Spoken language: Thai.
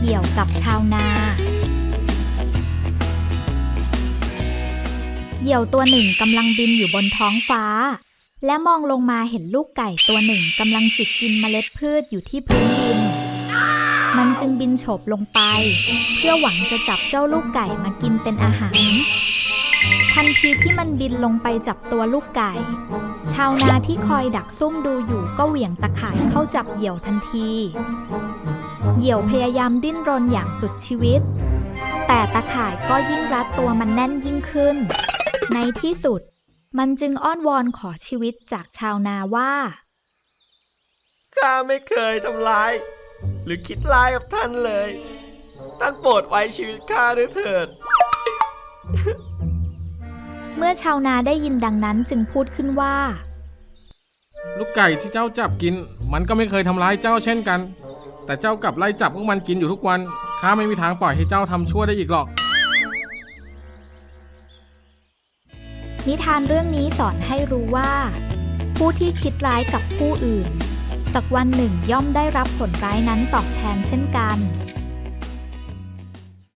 เหยี่ยวกับชาวนา เหยี่ยวตัวหนึ่งกำลังบินอยู่บนท้องฟ้า และมองลงมาเห็นลูกไก่ตัวหนึ่งกำลังจิกกินเมล็ดพืชอยู่ที่พื้นดิน มันจึงบินโฉบลงไป เพื่อหวังจะจับเจ้าลูกไก่มากินเป็นอาหารทันทีที่มันบินลงไปจับตัวลูกไก่ ชาวนาที่คอยดักซุ่มดูอยู่ก็เหวี่ยงตะข่ายเข้าจับเหยี่ยวทันที เหยี่ยวพยายามดิ้นรนอย่างสุดชีวิต แต่ตะข่ายก็ยิ่งรัดตัวมันแน่นยิ่งขึ้น ในที่สุด มันจึงอ้อนวอนขอชีวิตจากชาวนาว่าข้าไม่เคยทำร้าย หรือคิดร้ายกับท่านเลย ท่านโปรดไว้ชีวิตข้าด้วยเถิด เมื่อชาวนาได้ยินดังนั้นจึงพูดขึ้นว่า ลูกไก่ที่เจ้าจับกิน มันก็ไม่เคยทำร้ายเจ้าเช่นกัน แต่เจ้ากลับไล่จับพวกมันกินอยู่ทุกวัน ข้าไม่มีทางปล่อยให้เจ้าทำชั่วได้อีกหรอก นิทานเรื่องนี้สอนให้รู้ว่า ผู้ที่คิดร้ายกับผู้อื่น สักวันหนึ่งย่อมได้รับผลร้ายนั้นตอบแทนเช่นกัน